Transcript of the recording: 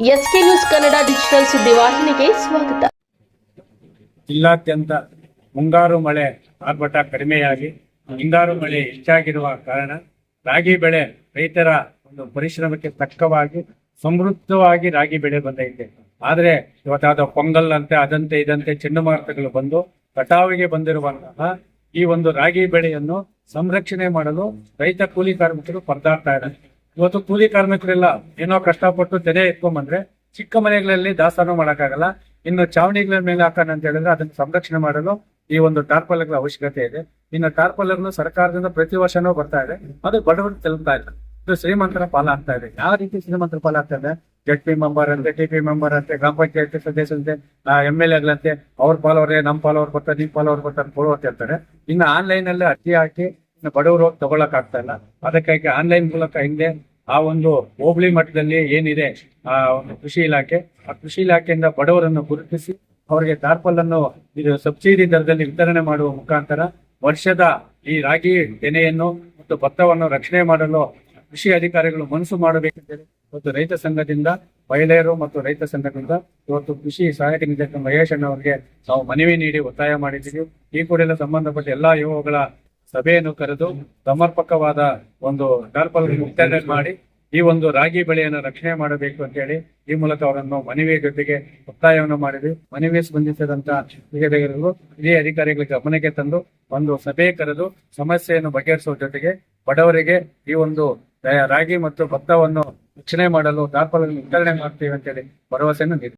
S K news Kannada digital ಸುದ್ದಿವಾಹಿನಿಗೆ ಸ್ವಾಗತ. ಜಿಲ್ಲಾದ್ಯಂತ ಮುಂಗಾರು ಮಳೆ ಆರ್ಭಟ ಕಡಿಮೆಯಾಗಿ, ಹಿಂಗಾರು ಮಳೆ ಹೆಚ್ಚಾಗಿರುವ ಕಾರಣ ರಾಗಿ ಬೆಳೆ ರೈತರ ಒಂದು ಪರಿಶ್ರಮಕ್ಕೆ ತಕ್ಕವಾಗಿ ಸಮೃದ್ಧವಾಗಿ ರಾಗಿ ಬೆಳೆ ಬಂದೈತೆ. ಆದ್ರೆ ಇವತ್ತಾದ ಪೊಂಗಲ್ ಅಂತೆ ಅದಂತೆ ಇದಂತೆ ಚಂಡಮಾರುತಗಳು ಬಂದು ಕಟಾವಿಗೆ ಬಂದಿರುವಂತಹ ಈ ಒಂದು ರಾಗಿ ಬೆಳೆಯನ್ನು ಸಂರಕ್ಷಣೆ ಮಾಡಲು ರೈತ ಕೂಲಿ ಕಾರ್ಮಿಕರು ಪರದಾಡ್ತಾ ಇದ್ದಾರೆ. ಇವತ್ತು ಕೂಲಿ ಕಾರ್ಮಿಕರೆಲ್ಲ ಏನೋ ಕಷ್ಟಪಟ್ಟು ತೆನೆ ಎತ್ಕೊಂಡ್ಬಂದ್ರೆ ಚಿಕ್ಕ ಮನೆಗಳಲ್ಲಿ ದಾಸ್ತಾನು ಮಾಡೋಕ್ಕಾಗಲ್ಲ. ಇನ್ನು ಚಾವಣಿಗಳ ಮೇಲೆ ಹಾಕೋಣ ಅಂತ ಹೇಳಿದ್ರೆ ಅದನ್ನು ಸಂರಕ್ಷಣೆ ಮಾಡಲು ಈ ಒಂದು ಟಾರ್ಪಲ್ಗಳ ಅವಶ್ಯಕತೆ ಇದೆ. ಇನ್ನು ಟಾರ್ಪಲ್ಗಳು ಸರ್ಕಾರದಿಂದ ಪ್ರತಿ ವರ್ಷನೂ ಬರ್ತಾ ಇದೆ. ಅದು ಬಡವರು ತಲುಪ್ತಾ ಇಲ್ಲ. ಇದು ಶ್ರೀಮಂತರ ಪಾಲ ಆಗ್ತಾ ಇದೆ. ಯಾವ ರೀತಿ ಶ್ರೀಮಂತರ ಪಾಲ ಆಗ್ತಾ ಇದೆ? ಜಡ್ ಪಿ ಮೆಂಬರ್ ಅಂತೆ, ಟಿ ಪಿ ಮೆಂಬರ್ ಅಂತೆ, ಗ್ರಾಮ ಪಂಚಾಯತ್ ಸದಸ್ಯರಂತೆ ಎಂ ಎಲ್ ಎಗಳಂತೆ ಅವ್ರ ಪಾಲವ್ರೆ ನಮ್ಮ ಪಾಲವ್ರು ಬರ್ತಾರೆ ನಿಮ್ ಪಾಲವ್ರು ಬರ್ತಾರೆ ಕೊಡು ಅಂತ ಹೇಳ್ತಾರೆ. ಇನ್ನು ಆನ್ಲೈನ್ ಅಲ್ಲಿ ಅರ್ಜಿ ಹಾಕಿ ಬಡವರು ತಗೊಳಕ್ ಆಗ್ತಾ ಇಲ್ಲ. ಅದಕ್ಕಾಗಿ ಆನ್ಲೈನ್ ಮೂಲಕ ಹಿಂದೆ ಆ ಒಂದು ಹೋಬಳಿ ಮಟ್ಟದಲ್ಲಿ ಏನಿದೆ, ಆ ಒಂದು ಕೃಷಿ ಇಲಾಖೆ, ಆ ಕೃಷಿ ಇಲಾಖೆಯಿಂದ ಬಡವರನ್ನು ಗುರುತಿಸಿ ಅವರಿಗೆ ಟಾರ್ಪಲ್ ಅನ್ನು ಇದು ಸಬ್ಸಿಡಿ ದರದಲ್ಲಿ ವಿತರಣೆ ಮಾಡುವ ಮುಖಾಂತರ ವರ್ಷದ ಈ ರಾಗಿ ತೆನೆಯನ್ನು ಮತ್ತು ಭತ್ತವನ್ನು ರಕ್ಷಣೆ ಮಾಡಲು ಕೃಷಿ ಅಧಿಕಾರಿಗಳು ಮನಸ್ಸು ಮಾಡಬೇಕೆಂದರೆ ಮತ್ತು ರೈತ ಸಂಘದಿಂದ ಮಹಿಳೆಯರು ಮತ್ತು ರೈತ ಸಂಘದಿಂದ ಇವತ್ತು ಕೃಷಿ ಸಹಾಯಕ ನಿರ್ದೇಶಕ ಮಹೇಶ್ ಅವರಿಗೆ ನಾವು ಮನವಿ ನೀಡಿ ಒತ್ತಾಯ ಮಾಡಿದ್ದೀವಿ. ಈ ಕೂಡಲೇ ಸಂಬಂಧಪಟ್ಟ ಎಲ್ಲಾ ಯೋಗಗಳ ಸಭೆಯನ್ನು ಕರೆದು ಸಮರ್ಪಕವಾದ ಒಂದು ಟಾರ್ಪಲ್ ವಿತರಣೆ ಮಾಡಿ ಈ ಒಂದು ರಾಗಿ ಬೆಳೆಯನ್ನು ರಕ್ಷಣೆ ಮಾಡಬೇಕು ಅಂತ ಹೇಳಿ ಈ ಮೂಲಕ ಅವರನ್ನು ಮನವಿಯ ಜೊತೆಗೆ ಒತ್ತಾಯವನ್ನು ಮಾಡಿದ್ವಿ. ಮನವಿ ಸ್ಪಂದಿಸಿದಂತ ಹಿರಿಯರು ಹಿರಿಯ ಅಧಿಕಾರಿಗಳ ಗಮನಕ್ಕೆ ತಂದು ಒಂದು ಸಭೆ ಕರೆದು ಸಮಸ್ಯೆಯನ್ನು ಬಗೆಹರಿಸುವ ಜೊತೆಗೆ ಬಡವರಿಗೆ ಈ ಒಂದು ರಾಗಿ ಮತ್ತು ಭತ್ತವನ್ನು ರಕ್ಷಣೆ ಮಾಡಲು ಟಾರ್ಪಲ್ ವಿತರಣೆ ಮಾಡ್ತೀವಿ ಅಂತೇಳಿ ಭರವಸೆಯನ್ನು ನೀಡಿದ್ವಿ.